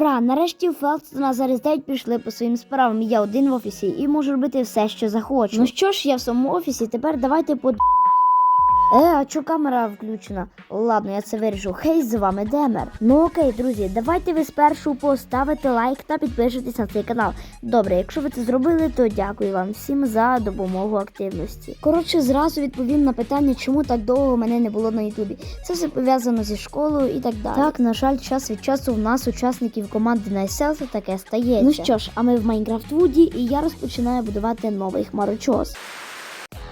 Ура! Нарешті Фелкс до нас зараз 9 пішли по своїм справам. Я один в офісі і можу робити все, що захочу. Ну що ж, я в самому офісі, тепер давайте по. Е, а чо камера включена? Ладно, я це вирішу. Хей, з вами Демер. Ну окей, друзі, давайте ви спершу поставите лайк та підпишитесь на цей канал. Добре, якщо ви це зробили, то дякую вам всім за допомогу активності. Коротше, зразу відповім на питання, чому так довго мене не було на Ютубі. Це все пов'язано зі школою і так далі. Так, на жаль, час від часу в нас, учасників команди Найселфі, таке стається. Ну що ж, а ми в Майнкрафт Вуді, і я розпочинаю будувати новий хмарочос.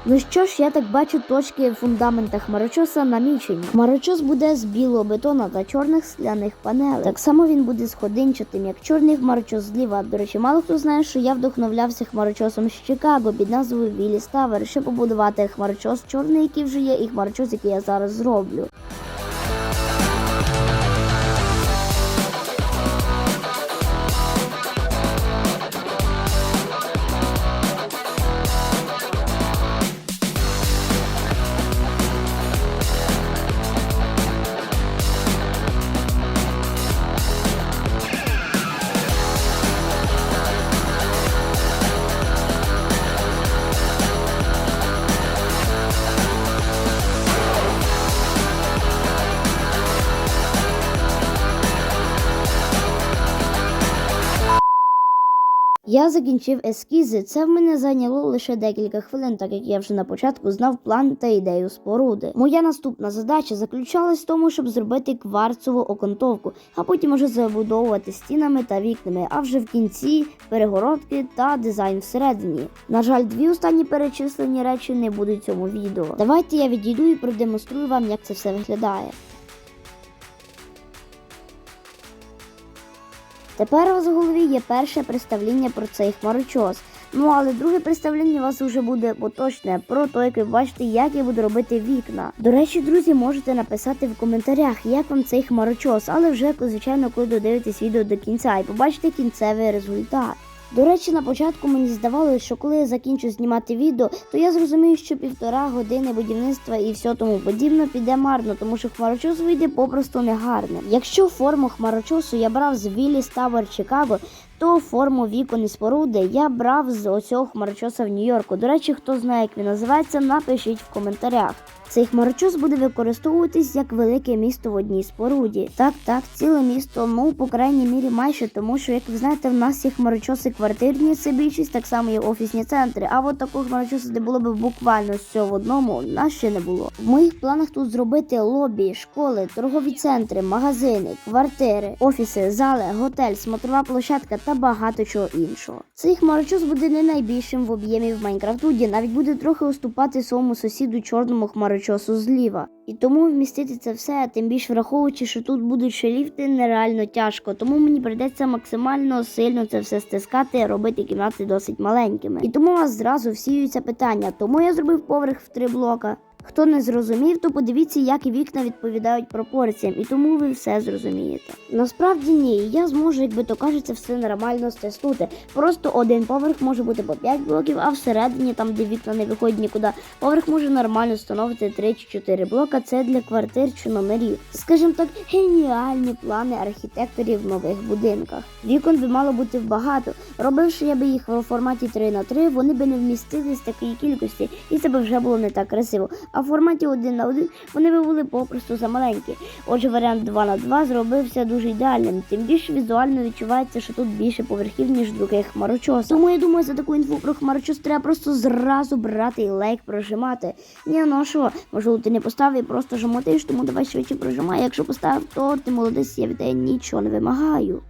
Ну що ж, я так бачу точки фундамента хмарочоса намічені. Хмарочос буде з білого бетона та чорних скляних панелей. Так само він буде сходинчатим, як чорний хмарочос зліва. До речі, мало хто знає, що я вдохновлявся хмарочосом з Чикаго під назвою Віллі Ставер, щоб побудувати хмарочос чорний, який вже є, і хмарочос, який я зараз зроблю. Я закінчив ескізи. Це в мене зайняло лише декілька хвилин, так як я вже на початку знав план та ідею споруди. Моя наступна задача заключалась в тому, щоб зробити кварцову окантовку, а потім уже забудовувати стінами та вікнами, а вже в кінці перегородки та дизайн всередині. На жаль, дві останні перечислені речі не будуть в цьому відео. Давайте я відійду і продемонструю вам, як це все виглядає. Тепер у вас в голові є перше представлення про цей хмарочос. Ну але друге представлення у вас вже буде поточне про те, як ви бачите, як я буду робити вікна. До речі, друзі, можете написати в коментарях, як вам цей хмарочос, але вже звичайно, коли додивитесь відео до кінця і побачите кінцевий результат. До речі, на початку мені здавалося, що коли я закінчу знімати відео, то я зрозумію, що півтора години будівництва і все тому подібне піде марно, тому що хмарочос вийде попросту негарним. Якщо форму хмарочосу я брав з Віллі Tower Чикаго, то форму вікон і споруди я брав з оцього хмарочоса в Нью-Йорку. До речі, хто знає, як він називається, напишіть в коментарях. Цей хмарочос буде використовуватись як велике місто в одній споруді. Так, так, ціле місто, ну по крайній мірі майже, тому що, як ви знаєте, в нас є хмарочоси квартирні, це більшість, так само є офісні центри. А от такого хмарочосу, де було б буквально все в одному, нас ще не було. В моїх планах тут зробити лобі, школи, торгові центри, магазини, квартири, офіси, зали, готель, смотрова площадка та багато чого іншого. Цей хмарочос буде не найбільшим в об'ємі в Майнкрафтуді, навіть буде трохи уступати своєму сусіду чорному хмарочосу зліва. І тому вмістити це все, тим більш враховуючи, що тут будуть ще ліфти, нереально тяжко. Тому мені прийдеться максимально сильно це все стискати, робити кімнати досить маленькими. І тому у вас зразу всіються питання. Тому я зробив поверх в три блока. Хто не зрозумів, то подивіться, як вікна відповідають пропорціям, і тому ви все зрозумієте. Насправді ні, я зможу, якби то кажеться, все нормально стиснути. Просто один поверх може бути по 5 блоків, а всередині, там де вікна не виходять нікуди, поверх може нормально встановити 3 чи 4 блока. Це для квартир чи номерів. Скажімо так, геніальні плани архітекторів в нових будинках. Вікон би мало бути багато. Робивши я би їх в форматі 3 на 3 вони би не вмістились в такій кількості, і це би вже було не так красиво. А в форматі 1 на 1 вони би були попросту замаленькі. Отже, варіант 2 на 2 зробився дуже ідеальним. Тим більше візуально відчувається, що тут більше поверхів, ніж в других хмарочосах. Тому я думаю, за таку інфу про хмарочос треба просто зразу брати і лайк прожимати. Ні, ну що, можливо, ти не поставив і просто жмотиш, тому давай швидше прожимай. Якщо поставив, то ти молодець, я від тебе нічого не вимагаю.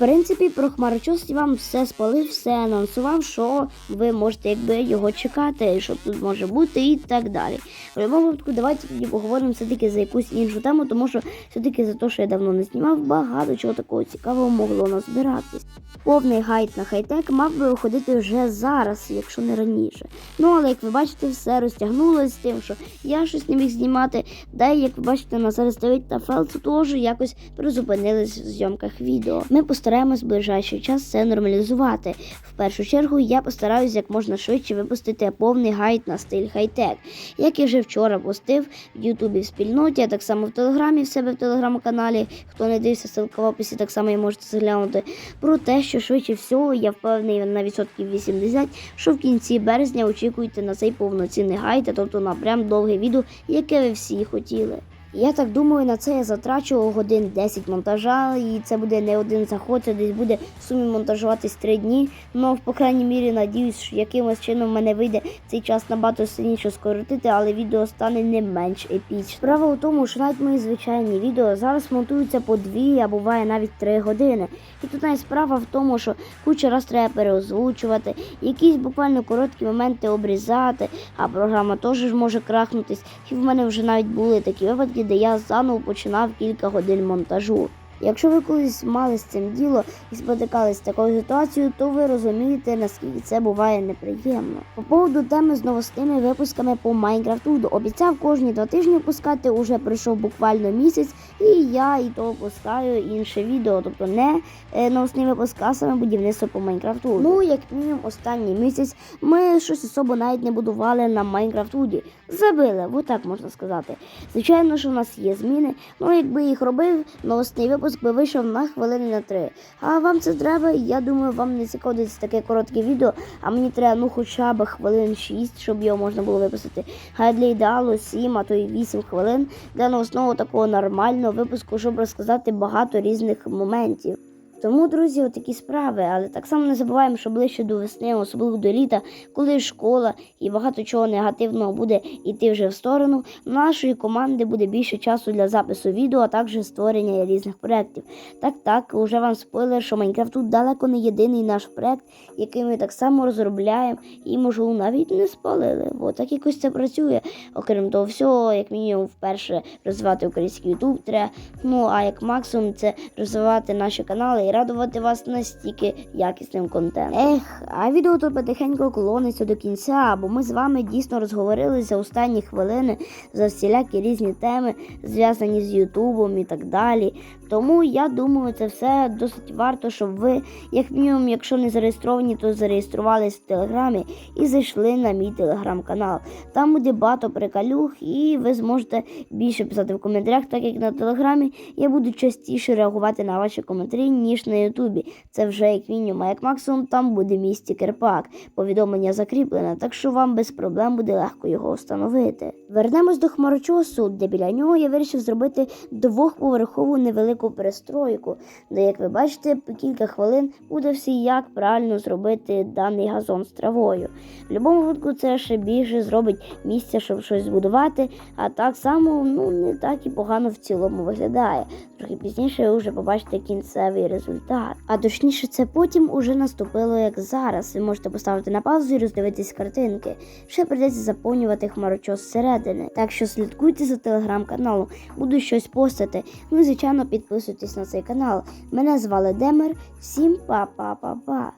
Принципі, про хмарочос вам все спалив, все анонсував, що ви можете якби його чекати, що тут може бути і так далі. В будь-якому випадку, давайте тоді поговоримо все-таки за якусь іншу тему, тому що все-таки за те, що я давно не знімав, багато чого такого цікавого могло назбиратись. Повний гайд на хай-тек мав би виходити вже зараз, якщо не раніше. Ну але як ви бачите, все розтягнулося з тим, що я щось не міг знімати. І як ви бачите, на зараз стоїть та Фелцу теж якось призупинились в зйомках відео. Ми постараємось в ближайший час це нормалізувати. В першу чергу я постараюсь як можна швидше випустити повний гайд на стиль хай-тек. Як я вже вчора постив в Ютубі в спільноті, а так само в Телеграмі в себе в телеграм-каналі. Хто не дивився, ссылка в описі, так само і можете заглянути. Про те, що швидше всього я впевнений на відсотків 80, що в кінці березня очікуйте на цей повноцінний гайд, тобто на прям довге відео, яке ви всі хотіли. Я так думаю, на це я затрачу годин 10 монтажа, і це буде не один заход, це десь буде в сумі монтажуватись 3 дні. Ну, по крайній мірі, надіюсь, що якимось чином в мене вийде цей час набагато сильніше скоротити, але відео стане не менш епічним. Справа у тому, що навіть мої звичайні відео зараз монтуються по 2, а буває навіть 3 години. І тут навіть справа в тому, що куча раз треба переозвучувати, якісь буквально короткі моменти обрізати, а програма теж може крахнутись. І в мене вже навіть були такі випадки, де я заново починав кілька годин монтажу. Якщо ви колись мали з цим діло і спотикались з такою ситуацією, то ви розумієте, наскільки це буває неприємно. По поводу теми з новостими випусками по Майнкрафту обіцяв кожні два тижні пускати, уже пройшов буквально місяць, і я і то пускаю інше відео, тобто не е, новосний випуск, а саме будівництво по Майнкрафту. Ну, як мінімум, останній місяць ми щось особо навіть не будували на Майнкрафтуді. Забили, отак можна сказати. Звичайно, що в нас є зміни. Ну, якби їх робив, новосний випуск би вийшов на хвилини на три. А вам це треба? Я думаю, вам не закодиться таке коротке відео, а мені треба ну хоча б хвилин 6, щоб його можна було випустити. А для ідеалу 7, а то й 8 хвилин для на основу такого нормального випуску, щоб розказати багато різних моментів. Тому, друзі, отакі справи, але так само не забуваємо, що ближче до весни, особливо до літа, коли школа і багато чого негативного буде йти вже в сторону, нашої команди буде більше часу для запису відео, а також створення різних проєктів. Так, так, уже вам спойлер, що Майнкрафт тут далеко не єдиний наш проєкт, який ми так само розробляємо і, можливо, навіть не спалили. Бо так якось це працює. Окрім того всього, як мінімум, вперше розвивати український ютуб треба. Ну а як максимум, це розвивати наші канали і радувати вас настільки якісним контентом. Ех, а відео тут потихеньку клониться до кінця, бо ми з вами дійсно розговорили за останні хвилини за всілякі різні теми, зв'язані з Ютубом і так далі. Тому я думаю, це все досить варто, щоб ви, як мінімум, якщо не зареєстровані, то зареєструвались в Телеграмі і зайшли на мій телеграм-канал. Там буде багато приколюх, і ви зможете більше писати в коментарях, так як на телеграмі я буду частіше реагувати на ваші коментарі, ніж на Ютубі. Це вже як мінімум, а як максимум там буде мій стікер-пак. Повідомлення закріплене, так що вам без проблем буде легко його встановити. Вернемось до хмарочосу, де біля нього я вирішив зробити двохповерхову невелику перестройку, де, як ви бачите, по кілька хвилин буде все як правильно зробити даний газон з травою. В будь-якому випадку це ще більше зробить місця, щоб щось збудувати, а так само ну не так і погано в цілому виглядає. Трохи пізніше ви вже побачите кінцевий результат. А точніше, це потім уже наступило як зараз. Ви можете поставити на паузу і роздивитись картинки. Ще прийдеться заповнювати хмарочос зсередини. Так що слідкуйте за телеграм-каналом, буду щось постати. Ну і звичайно підписуйтесь на цей канал. Мене звали Демер. Всім па-па-па-па.